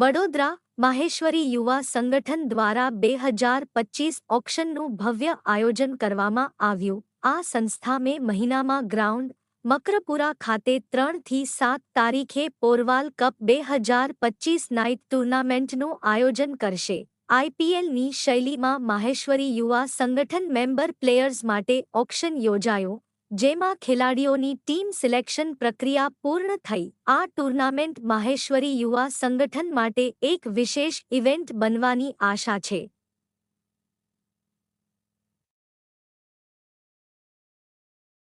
વડોદરા માહેશ્વરી યુવા સંગઠન દ્વારા બે હજાર પચીસ ઓક્શનનું ભવ્ય આયોજન કરવામાં આવ્યું. આ સંસ્થા મે મહિનામાં ગ્રાઉન્ડ મકરપુરા ખાતે ત્રણથી સાત તારીખે પોરવાલ કપ બે હજાર પચીસ નાઇટ ટુર્નામેન્ટનું આયોજન કરશે. આઈપીએલની શૈલીમાં માહેશ્વરી યુવા સંગઠન મેમ્બર પ્લેયર્સ માટે ઓક્શન યોજાયો. જેમાં ખેલાડીઓની ટીમ સિલેક્શન પ્રક્રિયા પૂર્ણ થઈ આ ટુર્નામેન્ટ માહેશ્વરી યુવા સંગઠન માટે એક વિશેષ ઇવેન્ટ બનવાની આશા છે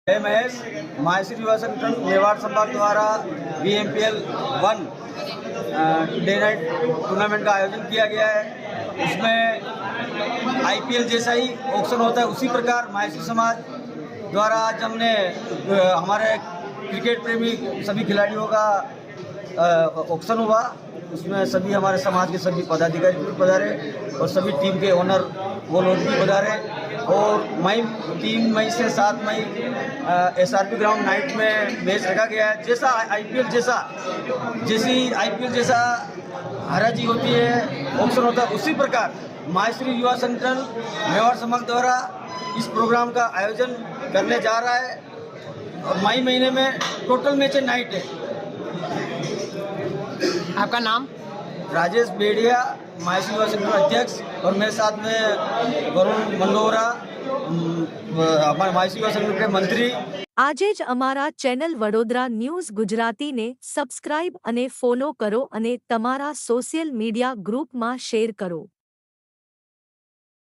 जय महेश माहेश्वरी युवा संगठन मेवाड़ संभाग द्वारा B M P L one day night tournament का आयोजन किया गया है उसमें आईपीएल जैसा ही ऑक्शन होता है उसी प्रकार माहेश्वरी समाज द्वारा आज हमने हमारे क्रिकेट प्रेमी सभी खिलाड़ियों का ऑप्शन हुआ। उसमें सभी हमारे समाज के सभी पदाधिकारी भी पधारे और सभी टीम के ओनर, वो लोग भी पधारे। और मई, तीन मई से सात मई S R P ground night में मैच रखा गया है। जैसा आईपीएल जैसा, जैसी आईपीएल जैसा हराजी होती है ऑप्शन होता है, उसी प्रकार माहेश्वरी युवा संगठन मेवाड़ समाज द्वारा इस प्रोग्राम का आयोजन करने जा रहा है और मई महीने में टोटल मैच है नाइट है आपका नाम राजेश बेड़िया माहेश्वरी युवा संगठन अध्यक्ष और मेरे साथ में वरुण मंडोरा अम, हमारे माहेश्वरी युवा संगठन के मंत्री આજે જ અમારા ચેનલ વડોદરા ન્યૂઝ ગુજરાતીને સબસ્ક્રાઇબ અને ફોલો કરો અને તમારા સોશિયલ મીડિયા ગ્રુપમાં શેર કરો